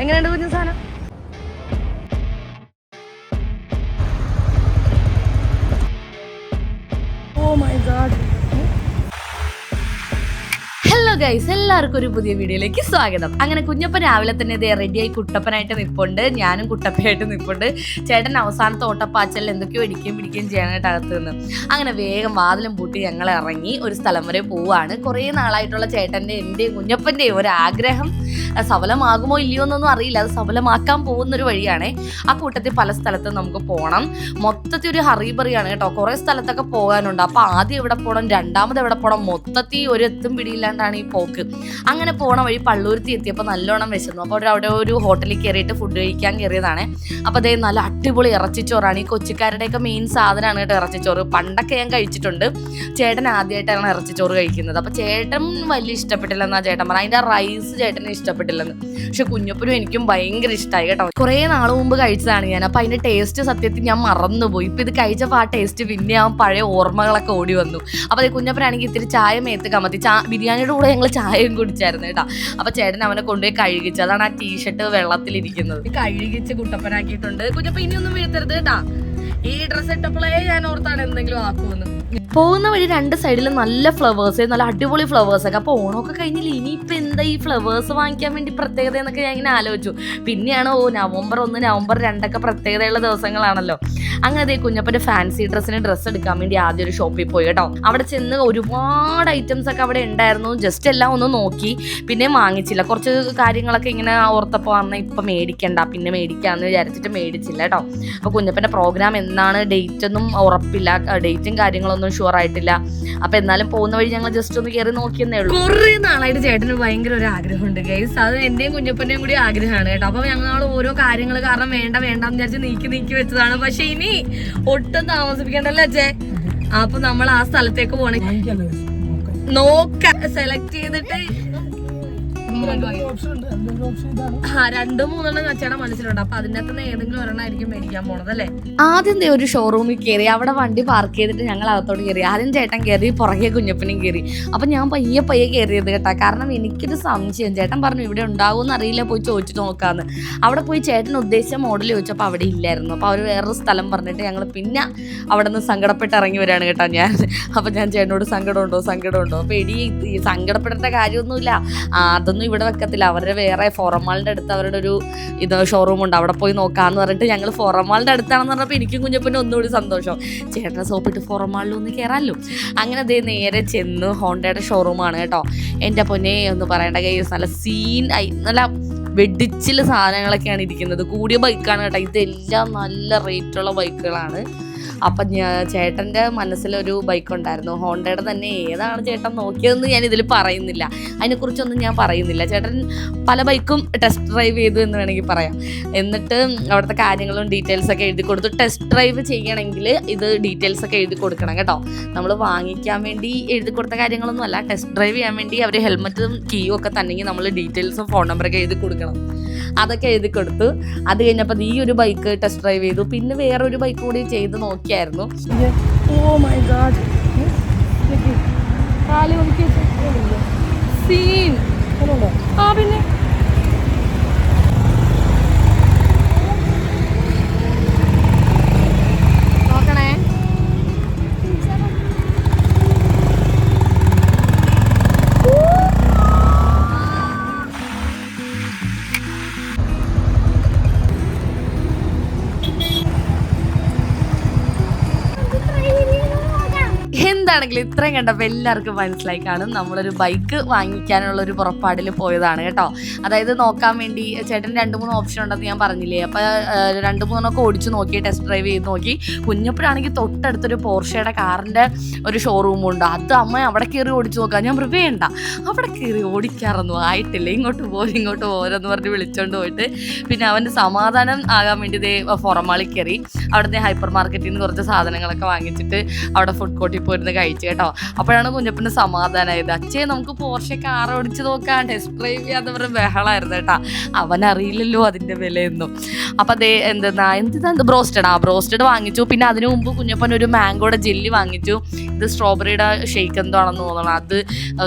എങ്ങനെയുണ്ട് കുഞ്ഞു സാധനം? Oh my god hello guys എല്ലാവർക്കും ഒരു പുതിയ വീഡിയോയിലേക്ക് സ്വാഗതം. അങ്ങനെ കുഞ്ഞപ്പൻ രാവിലെ തന്നെ ഇതേ റെഡിയായി കുട്ടപ്പനായിട്ട് നിൽപ്പുണ്ട് ഞാനും കുട്ടപ്പനായിട്ട് നിൽപ്പുണ്ട് ചേട്ടൻ അവസാനത്തെ ഓട്ടപ്പാച്ചലിൽ എന്തൊക്കെയോ ഇടിക്കുകയും പിടിക്കുകയും ചെയ്യാനായിട്ട് അകത്ത് നിന്ന് അങ്ങനെ വേഗം വാതിലും പൂട്ടി ഞങ്ങൾ ഇറങ്ങി ഒരു സ്ഥലം വരെ പോവാണ് കുറേ നാളായിട്ടുള്ള ചേട്ടന്റെ എന്റെയും കുഞ്ഞപ്പന്റെയും ഒരു ആഗ്രഹം. സഫലമാകുമോ ഇല്ലയോ എന്നൊന്നും അറിയില്ല. അത് സഫലമാക്കാൻ പോകുന്ന ഒരു വഴിയാണ്. ആ കൂട്ടത്തിൽ പല സ്ഥലത്തും നമുക്ക് പോകണം മൊത്തത്തിൽ ഒരു ഹറിബറിയാണ് കേട്ടോ. കുറേ സ്ഥലത്തൊക്കെ പോകാനുണ്ട്. അപ്പോൾ ആദ്യം എവിടെ പോകണം രണ്ടാമത് എവിടെ പോകണം മൊത്തത്തിൽ ഒരു എത്തും പിടിയില്ലാണ്ടാണ് ഈ പോക്ക്. അങ്ങനെ പോണ വഴി പള്ളൂരത്തി എത്തിയപ്പോൾ നല്ലോണം വിശന്നു. അപ്പോൾ അവിടെ ഒരു ഹോട്ടലിൽ കയറിയിട്ട് ഫുഡ് കഴിക്കാൻ കയറിയതാണ് അപ്പോൾ അതേ നല്ല അടിപൊളി ഇറച്ചിച്ചോറാണ്. ഈ കൊച്ചിക്കാരുടെയൊക്കെ മെയിൻ സാധനമാണ് കേട്ടോ ഇറച്ചിച്ചോറ്. പണ്ടൊക്കെ ഞാൻ കഴിച്ചിട്ടുണ്ട്. ചേട്ടൻ ആദ്യമായിട്ടാണ് ഇറച്ചിച്ചോറ് കഴിക്കുന്നത്. അപ്പോൾ ചേട്ടൻ വലിയ ഇഷ്ടപ്പെട്ടില്ലെന്നാ ചേട്ടൻ പറഞ്ഞത്. അതിന്റെ റൈസ് ചേട്ടന് ഇഷ്ടപ്പെട്ടില്ലെന്ന്. പക്ഷെ കുഞ്ഞപ്പനും എനിക്കും ഭയങ്കര ഇഷ്ടമായി കേട്ടോ. കുറേ നാൾ മുമ്പ് കഴിച്ചതാണ് ഞാൻ. അപ്പൊ അതിന്റെ ടേസ്റ്റ് സത്യത്തിൽ ഞാൻ മറന്നുപോയി. ഇപ്പൊ ഇത് കഴിച്ചപ്പോൾ ആ ടേസ്റ്റ് പിന്നെ ആ പഴയ ഓർമ്മകളൊക്കെ ഓടി വന്നു. അപ്പോൾ അത് കുഞ്ഞപ്പനാണെങ്കിൽ ഇത്തിരി ചായ മേത്ത് കമത്തി. ചാ ബിരിയാണിയുടെ കൂടെ ഞങ്ങൾ ചായയും കുടിച്ചായിരുന്നു കേട്ടോ. അപ്പോൾ ചേട്ടൻ അവനെ കൊണ്ടുപോയി കഴുകിച്ചു. അതാണ് ആ ടീഷർട്ട് വെള്ളത്തിലിരിക്കുന്നത്. കഴുകിച്ച് കുട്ടപ്പനാക്കിയിട്ടുണ്ട്. കുഞ്ഞപ്പ ഇനിയൊന്നും വീഴ്ത്തരുത് കേട്ടാ. ഈ ഡ്രസ് ഇട്ടപ്പോഴേ ഞാൻ ഓർത്താണ് എന്തെങ്കിലും ആക്കുമെന്ന്. പോകുന്ന വഴി രണ്ട് സൈഡിലും നല്ല ഫ്ലവേഴ്സ് നല്ല അടിപൊളി ഫ്ലവേഴ്സ് ഒക്കെ. അപ്പോൾ ഓണമൊക്കെ കഴിഞ്ഞില്ല? ഇനിയിപ്പോൾ എന്താ ഈ ഫ്ലവേഴ്സ് വാങ്ങിക്കാൻ വേണ്ടി പ്രത്യേകത എന്നൊക്കെ ഞാൻ ഇങ്ങനെ ആലോചിച്ചു. പിന്നെയാണ് ഓ നവംബർ ഒന്ന് നവംബർ രണ്ടൊക്കെ പ്രത്യേകതയുള്ള ദിവസങ്ങളാണല്ലോ. അങ്ങനെ കുഞ്ഞപ്പന്റെ ഫാൻസി ഡ്രസ്സിന് ഡ്രസ്സ് എടുക്കാൻ വേണ്ടി ആദ്യം ഒരു ഷോപ്പിൽ പോയി കേട്ടോ. അവിടെ ചെന്ന് ഒരുപാട് ഐറ്റംസ് ഒക്കെ അവിടെ ഉണ്ടായിരുന്നു. ജസ്റ്റ് എല്ലാം ഒന്ന് നോക്കി. പിന്നെ വാങ്ങിച്ചില്ല. കുറച്ച് കാര്യങ്ങളൊക്കെ ഇങ്ങനെ ഓർത്തപ്പോൾ പറഞ്ഞാൽ ഇപ്പം മേടിക്കണ്ട. പിന്നെ മേടിക്കാമെന്ന് വിചാരിച്ചിട്ട് മേടിച്ചില്ല കേട്ടോ. അപ്പോൾ കുഞ്ഞപ്പന്റെ പ്രോഗ്രാം എന്താണ് ഡേറ്റ് ഒന്നും ഉറപ്പില്ല. ഡേറ്റും കാര്യങ്ങളൊന്നും ഷുവർ ആയിട്ടില്ല. അപ്പൊ എന്നാലും പോകുന്ന വഴി ഞങ്ങൾ ജസ്റ്റ് ഒന്ന് കയറി നോക്കിയെന്നേ ഉള്ളൂ. കുറേ നാളായിട്ട് ചേട്ടന് ഭയങ്കര ഒരു ആഗ്രഹമുണ്ട് ഗൈസ് അത് എന്റെയും കുഞ്ഞപ്പന്റെയും കൂടി ആഗ്രഹമാണ് കേട്ടോ. അപ്പൊ ഞങ്ങൾ ഓരോ കാര്യങ്ങൾ കാരണം വേണ്ട വേണ്ടെന്ന് വിചാരിച്ച് നീക്കി നീക്കി വെച്ചതാണ്. പക്ഷെ ഇനി ഒട്ടും താമസിപ്പിക്കണ്ടല്ലോ അച്ഛേ അപ്പൊ നമ്മൾ ആ സ്ഥലത്തേക്ക് പോണേ. നോക്ക സെലക്ട് ചെയ്തിട്ട് രണ്ടു മൂന്നെണ്ണം കച്ചവടം മനസ്സിലുണ്ട് അപ്പൊ അതിന്റെ അകത്തുനിന്ന് ഏതെങ്കിലും ഒരെണ്ണം ആയിരിക്കും മേടിക്കാൻ പോണത് അല്ലേ? ആദ്യം ദേ ഒരു ഷോറൂമിൽ കയറി അവിടെ വണ്ടി പാർക്ക് ചെയ്തിട്ട് ഞങ്ങൾ അകത്തോട്ട് കയറി ആദ്യം ചേട്ടൻ കയറി പുറകെ കുഞ്ഞപ്പനും കയറി അപ്പൊ ഞാൻ പയ്യെ പയ്യെ കയറിയത് കേട്ടാ. കാരണം എനിക്കൊരു സംശയം. ചേട്ടൻ പറഞ്ഞു ഇവിടെ ഉണ്ടാവുമെന്ന് അറിയില്ല പോയി ചോദിച്ചു നോക്കാന്ന്. അവിടെ പോയി ചേട്ടൻ ഉദ്ദേശിച്ച മോഡൽ ചോദിച്ചപ്പോൾ അവിടെ ഇല്ലായിരുന്നു. അപ്പോൾ അവർ വേറൊരു സ്ഥലം പറഞ്ഞിട്ട് ഞങ്ങൾ പിന്നെ അവിടെ നിന്ന് സങ്കടപ്പെട്ട് ഇറങ്ങി വരികയാണ് കേട്ടോ ഞാൻ. അപ്പോൾ ഞാൻ ചേട്ടനോട് സങ്കടമുണ്ടോ സങ്കടമുണ്ടോ? അപ്പോൾ എടി ഈ സങ്കടപ്പെടേണ്ട കാര്യമൊന്നുമില്ല. ആ, അതൊന്നും ഇവിടെ വെക്കത്തില്ല. അവരുടെ വേറെ ഫോറമാളിന്റെ അടുത്ത് അവരുടെ ഒരു ഇത് ഷോറൂം ഉണ്ട്. അവിടെ പോയി നോക്കാമെന്ന് പറഞ്ഞിട്ട് ഞങ്ങൾ ഫോറമാളിന്റെ അടുത്താണെന്ന് പറഞ്ഞപ്പോൾ എനിക്കും കുഞ്ഞപ്പനും ഒന്നുകൂടി സന്തോഷം. ചേട്ടനെ സോപ്പിട്ട് ഫോറമാളിൽ ഒന്ന് കയറാമല്ലോ അങ്ങനെ അതേ നേരെ ചെന്ന് ഹോണ്ടയുടെ ഷോറൂമാണ് കേട്ടോ. എന്റെ പൊന്നെ ഒന്ന് പറയേണ്ട കേസ് നല്ല സീൻ നല്ല വെടിച്ചിൽ സാധനങ്ങളൊക്കെയാണ് ഇരിക്കുന്നത്. കൂടിയ ബൈക്കാണ് കേട്ടോ. ഇതെല്ലാം നല്ല റേറ്റുള്ള ബൈക്കുകളാണ് അപ്പം ചേട്ടന്റെ മനസ്സിലൊരു ബൈക്ക് ഉണ്ടായിരുന്നു ഹോണ്ടയുടെ തന്നെ ഏതാണ് ചേട്ടൻ നോക്കിയതെന്ന് ഞാൻ ഇതിൽ പറയുന്നില്ല. അതിനെക്കുറിച്ചൊന്നും ഞാൻ പറയുന്നില്ല. ചേട്ടൻ പല ബൈക്കും ടെസ്റ്റ് ഡ്രൈവ് ചെയ്തു എന്ന് വേണമെങ്കിൽ പറയാം. എന്നിട്ട് അവിടുത്തെ കാര്യങ്ങളും ഡീറ്റെയിൽസ് ഒക്കെ എഴുതി കൊടുത്തു. ടെസ്റ്റ് ഡ്രൈവ് ചെയ്യണമെങ്കിൽ ഇത് ഡീറ്റെയിൽസ് ഒക്കെ എഴുതി കൊടുക്കണം കേട്ടോ. നമ്മൾ വാങ്ങിക്കാൻ വേണ്ടി എഴുതി കൊടുത്ത കാര്യങ്ങളൊന്നും അല്ല ടെസ്റ്റ് ഡ്രൈവ് ചെയ്യാൻ വേണ്ടി അവർ ഹെൽമെറ്റും കീയും ഒക്കെ തന്നെങ്കിൽ നമ്മൾ ഡീറ്റെയിൽസും ഫോൺ നമ്പറൊക്കെ എഴുതി കൊടുക്കണം. അതൊക്കെ എഴുതി കൊടുത്തു. അത് കഴിഞ്ഞപ്പോൾ ഈ ഒരു ബൈക്ക് ടെസ്റ്റ് ഡ്രൈവ് ചെയ്തു. പിന്നെ വേറെ ഒരു ബൈക്ക് കൂടി ചെയ്ത് നോക്കിയായിരുന്നു. ഓ മൈ ഗാഡ് കാൽ സീൻ എന്താണെങ്കിലും ഇത്രയും കണ്ടപ്പോൾ എല്ലാവർക്കും മനസ്സിലായി. കാണും നമ്മളൊരു ബൈക്ക് വാങ്ങിക്കാനുള്ള ഒരു പുറപ്പാടിൽ പോയതാണ് കേട്ടോ. അതായത് നോക്കാൻ വേണ്ടി ചേട്ടൻ രണ്ട് മൂന്ന് ഓപ്ഷൻ ഉണ്ടെന്ന് ഞാൻ പറഞ്ഞില്ലേ. അപ്പോൾ രണ്ട് മൂന്നൊക്കെ ഓടിച്ച് നോക്കി ടെസ്റ്റ് ഡ്രൈവ് ചെയ്ത് നോക്കി. കുഞ്ഞപ്പോഴാണെങ്കിൽ തൊട്ടടുത്തൊരു പോർഷയുടെ കാറിന്റെ ഒരു ഷോറൂം ഉണ്ട്. അത് അമ്മ അവിടെ കയറി ഓടിച്ച് നോക്കാം. ഞാൻ വേണ്ട. അവിടെ കയറി ഓടിക്കാറൊന്നും ആയിട്ടില്ല. ഇങ്ങോട്ട് പോരും ഇങ്ങോട്ട് പോരെന്ന് പറഞ്ഞ് വിളിച്ചോണ്ട് പോയിട്ട്. പിന്നെ അവന്റെ സമാധാനം ആകാൻ വേണ്ടി ഇതേ പുറമാളി കയറി അവിടുത്തെ ഹൈപ്പർ മാർക്കറ്റിൽ നിന്ന് കുറച്ച് സാധനങ്ങളൊക്കെ വാങ്ങിച്ചിട്ട് അവിടെ ഫുഡ് കോർട്ടിൽ പോയിരുന്ന് കഴിച്ചു കേട്ടോ. അപ്പോഴാണ് കുഞ്ഞപ്പന് സമാധാനമായത് അച്ഛേ നമുക്ക് പോർഷെ കാർ ഓടിച്ച് നോക്കാൻ ടെസ്റ്റ് ഡ്രൈവ് ചെയ്യാത്തവരുടെ ബഹളമായിരുന്നു കേട്ടോ. അവൻ അറിയില്ലല്ലോ അതിന്റെ വിലയൊന്നും. അപ്പം അതേ എന്തെന്നാ എന്ത് ബ്രോസ്റ്റഡ്? ആ ബ്രോസ്റ്റഡ് വാങ്ങിച്ചു. പിന്നെ അതിനു മുമ്പ് കുഞ്ഞപ്പൻ ഒരു മാംഗോയുടെ ജെല്ലി വാങ്ങിച്ചു. ഇത് സ്ട്രോബെറിയുടെ ഷെയ്ക്ക് എന്തോ ആണെന്ന് തോന്നണം. അത്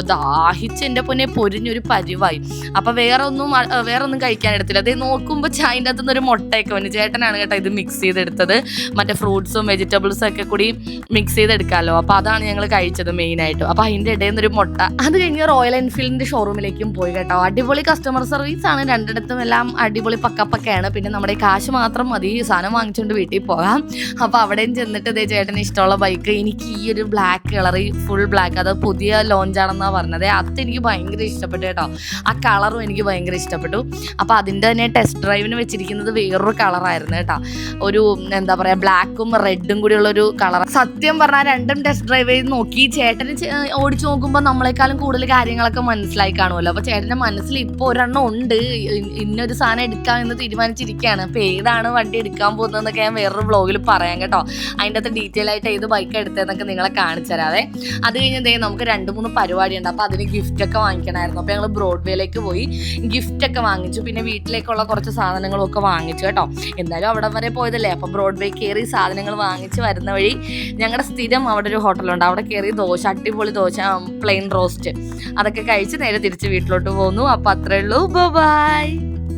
ദാഹിച്ച് എന്റെ പൊന്നെ പൊരിഞ്ഞൊരു പരിവായി. അപ്പം വേറെ ഒന്നും വേറെ ഒന്നും കഴിക്കാൻ എടുത്തില്ല. അതേ നോക്കുമ്പോൾ ചായന്റെ അകത്തുനിന്ന് ഒരു മുട്ടയൊക്കെ വന്നു. ചേട്ടനാണ് കേട്ടോ ഇത് മിക്സ് ചെയ്തെടുത്തത്. മറ്റേ ഫ്രൂട്ട്സും വെജിറ്റബിൾസും ഒക്കെ കൂടി മിക്സ് ചെയ്തെടുക്കാമല്ലോ അപ്പോൾ അതാണ് ഞങ്ങൾ കഴിച്ചത് മെയിനായിട്ടും അപ്പോൾ അതിന്റെ ഇടയിൽ നിന്നൊരു മുട്ട. അത് കഴിഞ്ഞ് റോയൽ എൻഫീൽഡിന്റെ ഷോറൂമിലേക്കും പോയി കേട്ടോ. അടിപൊളി കസ്റ്റമർ സർവീസ് ആണ്. രണ്ടിടത്തും എല്ലാം അടിപൊളി പക്കപ്പക്കയാണ്. പിന്നെ നമ്മുടെ കാശ് മാത്രം മതി. സാധനം വാങ്ങിച്ചുകൊണ്ട് വീട്ടിൽ പോകാം. അപ്പോൾ അവിടെയും ചെന്നിട്ട് ഇതേ ചേട്ടന് ഇഷ്ടമുള്ള ബൈക്ക് എനിക്ക് ഈ ഒരു ബ്ലാക്ക് കളർ ഈ ഫുൾ ബ്ലാക്ക് അത് പുതിയ ലോഞ്ചാണെന്നാണ് പറഞ്ഞത്. അത് എനിക്ക് ഭയങ്കര ഇഷ്ടപ്പെട്ടു കേട്ടോ. ആ കളറും എനിക്ക് ഭയങ്കര ഇഷ്ടപ്പെട്ടു. അപ്പോൾ അതിന്റെ തന്നെ ടെസ്റ്റ് ഡ്രൈവിന് വെച്ചിരിക്കുന്നത് വേറൊരു കളറായിരുന്നു കേട്ടോ. ഒരു എന്താ പറയുക ബ്ലാക്കും റെഡും കൂടിയുള്ള ഒരു കളർ സത്യം പറഞ്ഞാൽ രണ്ടും ടെസ്റ്റ് ഡ്രൈവ് ചെയ്ത് നോക്കി. ചേട്ടന് ഓടിച്ചു നോക്കുമ്പോൾ നമ്മളെക്കാളും കൂടുതൽ കാര്യങ്ങളൊക്കെ മനസ്സിലായി കാണുമല്ലോ. അപ്പോൾ ചേട്ടന്റെ മനസ്സിൽ ഇപ്പോൾ ഒരെണ്ണം ഉണ്ട്. ഇന്നൊരു സാധനം എടുക്കാം എന്ന് തീരുമാനിച്ചിരിക്കുകയാണ് അപ്പോൾ ഏതാണ് വണ്ടി എടുക്കാൻ പോകുന്നതെന്നൊക്കെ ഞാൻ വേറൊരു വ്ളോഗിൽ പറയാം കേട്ടോ. അതിന്റെ അകത്ത് ഡീറ്റെയിൽ ആയിട്ട് ഏത് ബൈക്ക് എടുത്തതെന്നൊക്കെ നിങ്ങളെ കാണിച്ചു തരാവേ. അത് കഴിഞ്ഞ് ദേ നമുക്ക് രണ്ട് മൂന്ന് പരിപാടി ഉണ്ട് അപ്പോൾ അതിന് ഗിഫ്റ്റ് ഒക്കെ വാങ്ങിക്കണമായിരുന്നു. അപ്പോൾ ഞങ്ങൾ ബ്രോഡ്വേയിലേക്ക് പോയി. ഗിഫ്റ്റ് ഒക്കെ വാങ്ങിച്ചു. പിന്നെ വീട്ടിലേക്കുള്ള കുറച്ച് സാധനങ്ങളൊക്കെ വാങ്ങിച്ചു കേട്ടോ. എന്തായാലും അവിടെ വരെ പോയതല്ലേ? അപ്പോൾ ബ്രോഡ്വേ കയറി സാധനങ്ങൾ വാങ്ങിച്ച് വരുന്ന വഴി ഞങ്ങളുടെ സ്ഥിരം അവിടെ ഒരു ഹോട്ടലുണ്ട് അവിടെ കയറി ദോശ അടിപൊളി ദോശ പ്ലെയിൻ റോസ്റ്റ് അതൊക്കെ കഴിച്ച് നേരെ തിരിച്ച് വീട്ടിലോട്ട് പോന്നു അപ്പം അത്രേ ഉള്ളൂ. ബൈ